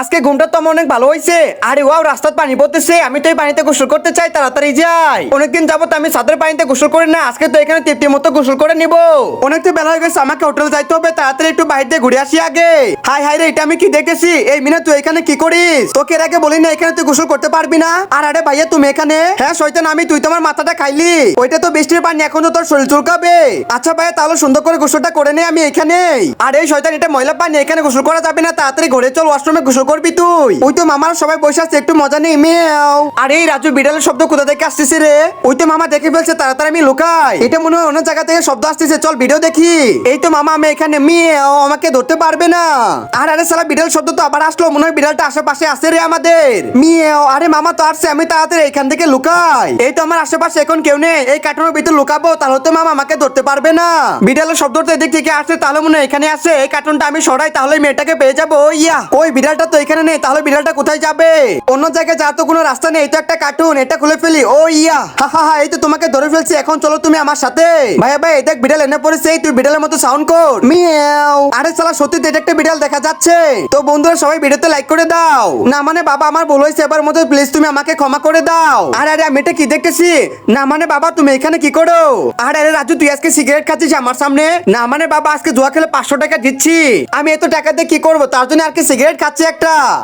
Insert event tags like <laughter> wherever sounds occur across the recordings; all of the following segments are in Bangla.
আজকে ঘুমটা তো আমার অনেক ভালো হয়েছে আরে ওয়াও, রাস্তার পানি পড়তেছে। আমি তো এই পানিতে গোসল করতে চাই, তাড়াতাড়ি যাই। অনেকদিন যাবত আমি সাদের পানিতে গোসল করি না, আজকে তো এখানে তৃপ্তি মতো গোসল করে নিব। অনেক তো বেলা হয়ে গেছে, আমাকে হোটেল যাইতে হবে, তাড়াতাড়ি একটু বাইরে ঘুরে আসি আগে। হাই হাই রে, এটা আমি কি দেখেছি? এই মিনা, তুই এখানে কি করিস? তোকে এর আগে বলি না এখানে তুই গোসল করতে পারবি না? আর আরে ভাইয়া, তুমি এখানে? হ্যাঁ শয়তান, আমি, তুই তোমার মাথাটা খাইলি। ওইটা তো বৃষ্টির পানি, এখন তো তোর শরীর চুলকাবে। আচ্ছা ভাইয়া, তাহলে সুন্দর করে গোসলটা করে নে, আমি এখানে আর এই শয়তান, এটা ময়লা পানি, এখানে গোসল করা যাবে না, তাড়াতাড়ি ঘরে চল ওয়াশরুমে গোসল করবি তুই? ওই তো মামার সবাই বসে আছে একটু মজা নেই মেয়াও। আর এই রাজু বিড়ালের শব্দ কোথা থেকে আসতেছে রে? ওই তো মামা দেখে ফেলছে তাড়াতাড়ি আমি লুকাই। এটা মনে হয় অন্য জায়গা থেকে শব্দ আসতেছে চল ভিডিও দেখি। এই তো মামা আমি এখানে মেয়াও আমাকে ধরতে পারবে না। আর আরে সালা বিড়াল শব্দ তো আবার আসলো মনে হয় বিড়ালটা আশেপাশে আছে রে আমাদের। মিয়াও আরে মামা তো আসছে আমি তাড়াতাড়ি এখান থেকে লুকাই। এই তো আমার আশেপাশে এখন কেউ নেই এই কার্টুনের ভিতরে লুকাবো তাহলে তো মামা আমাকে ধরতে পারবে না। বিড়ালের শব্দ তো এদিক থেকে আসছে তাহলে মনে হয় এখানে আছে এই কার্টুনটা আমি সরাই তাহলে মেয়েটাকে পেয়ে যাব ইয়া। ওই বিড়ালটা তো এখানে নেই, তাহলে বিড়ালটা কোথায় যাবে? অন্য জায়গায় যাওয়ার তো কোনো রাস্তা নেই তো একটা কার্টুন এটা খুলে ফেলি। ও ইয়া, হা হা এই তো তোমাকে ধরে ফেলছি, এখন চলো তুমি আমার সাথে। ভাই, এই দেখ, বিড়াল এনে পড়েছে তুই বিড়ালের মতো সাউন্ড কর। মিয়াও। আরে সালা সত্যি তো এটা একটা বিড়াল দেখা যাচ্ছে। তো বন্ধুরা, সবাই ভিডিওতে লাইক করে দাও। না মানে বাবা, আমার ভুল হয়েছে, এবার মতো প্লিজ তুমি আমাকে ক্ষমা করে দাও। আরে আরে, আমি এটা কি দেখতেছি? না মানে বাবা, তুমি এখানে কি করো? আরে আরে, রাজু, তুই আজকে সিগারেট খাচ্ছিস আমার সামনে? না মানে বাবা, আজকে জুয়া খেলে পাঁচশো টাকা দিচ্ছি। আমি এত টাকা দিয়ে কি করব? তার জন্য আর কি সিগারেট খাচ্ছি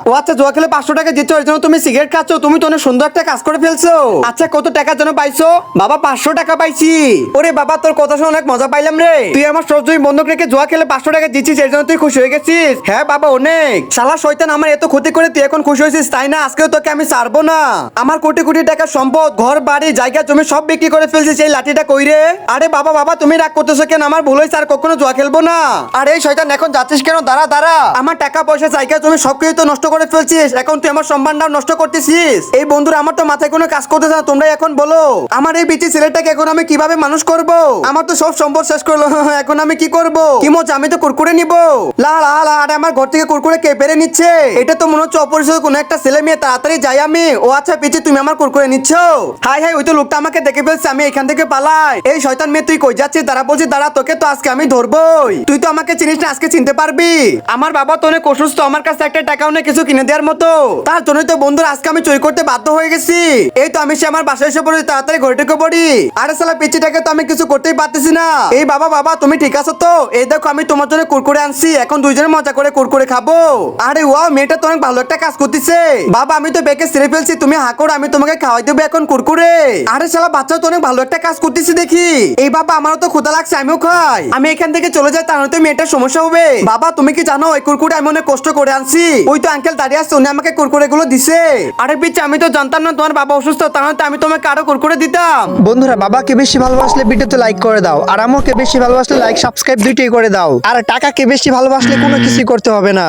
ও আচ্ছা জুয়া খেলে পাঁচশো টাকা দিচ্ছ এর জন্য তুমি সিগারেট খাচ্ছ, তুমি তো অনেক সুন্দর একটা কাজ করে ফেলছো। আচ্ছা কত টাকার জন্য পাইছো? বাবা, পাঁচশো টাকা পাইছি। ওরে বাবা, তোর কথা শুনে অনেক মজা পাইলাম রে। তুই আমার সবজমি বন্ধক রেখে জুয়া খেলে পাঁচশো টাকা দিচ্ছিস, এর জন্য তুই খুশি হয়ে গেছিস। হ্যাঁ বাবা, অনেক। শালা শয়তান, আমার এত ক্ষতি করে তুই এখন খুশি হয়েছিস, তাই না? আজকেও তোকে আমি ছাড়বো না। আমার কোটি কোটি টাকা সম্পদ, ঘর, বাড়ি, জায়গা জমি সব বিক্রি করে ফেলছিস, এই লাঠিটা কইরে আরে বাবা বাবা, তুমি রাগ করতেছো কেন? আমার ভুল হয়েছে, আর কখনো জুয়া খেলব না। আরে, এই শয়তান, এখন যাচ্ছিস কেন? দাঁড়া দাঁড়া। আমার টাকা পয়সা, জায়গা জমি সবকিছু তো নষ্ট করে ফেলছিস। এখন তুই আমার সম্মানটাও নষ্ট করতেছিস। এই বন্ধুরা, আমার তো মাথায় কোনো কাজ করতেছে না তোমরা এখন বলো। আমার এই বিচি ছেলেটাকে এখন আমি কীভাবে মানুষ করব? আমার তো সব সম্পদ শেষ করল <laughs> এখন আমি কি করব? কি মজা, আমি তো কুরকুরে নিব। লা লা লা, আরে আমার ঘর থেকে কুরকুরে কে পেরে নিচ্ছে? এটা তো মনে হচ্ছে অপরিচিত কোনো একটা ছেলে মেয়ে, তাড়াতাড়ি যাই আমি। ও আচ্ছা পিচি, তুমি আমার কুরকুরে নিচ্ছ? হাই হাই, ওই তো লোকটা আমাকে দেখে ফেলছে, আমি এখান থেকে পালাই। এই শয়তান মেয়ে, তুই কই যাচ্ছিস? দাঁড়া, বলছি, দাঁড়া, তোকে তো আজকে আমি ধরবই। তুই তো আমাকে চিনিস না, আজকে চিনতে পারবি। আমার বাবা তো অনেক অসুস্থ, আমার কাছে একটা নেই কিছু কিনে দেওয়ার মতো। তার জন্যই তো বন্ধুরা আজকে আমি চুরি করতে বাধ্য হয়ে গেছি। এই তো আমি সে আমার বাসায় এসে পড়ি, তাড়াতাড়ি ঘরে ঢুকে পড়ি। আরে সালা পিচিটাকে তো আমি কিছু করতেই পারতেছি না। এই বাবা বাবা, তুমি ঠিক আছো তো? এই দেখো আমি তোমার জন্য কুরকুরে আনছি, এখন দুইজনে মজা করে কুরকুরে খাব। আরে ওয়াও, মেয়েটা তো অনেক ভালো একটা কাজ করতেছে। বাবা, আমি তো বেকে ছেড়ে ফেলছি, তুমি হাঁকো আমি তোমাকে খাওয়াই দেবো এখন কুরকুরে। আরে শালা বাচ্চা তো অনেক ভালো একটা কাজ করতেছি দেখি। এই বাবা, আমারও তো ক্ষুদা লাগছে, আমিও খাই। আমি এখান থেকে চলে যাই, তাহলে তো মেয়েটার সমস্যা হবে। বাবা, তুমি কি জানো, এই কুরকুরে আমি অনেক কষ্ট করে আনছি। ওই তো আঙ্কেল দাঁড়িয়ে আসছে উনি আমাকে কুরকুরে গুলো দিছে। আরে পিচ্ছে আমি তো জানতাম না তোমার বাবা অসুস্থ তাহলে তো আমি তোমাকে আরও কুরকুরে দিতাম। বন্ধুরা বাবাকে বেশি ভালোবাসলে ভিডিওতে লাইক করে দাও আর আমাকে বেশি ভালোবাসলে লাইক সাবস্ক্রাইব দুইটাই করে দাও। আর টাকাকে বেশি ভালোবাসলে কোনো কিছু করতে হবে না।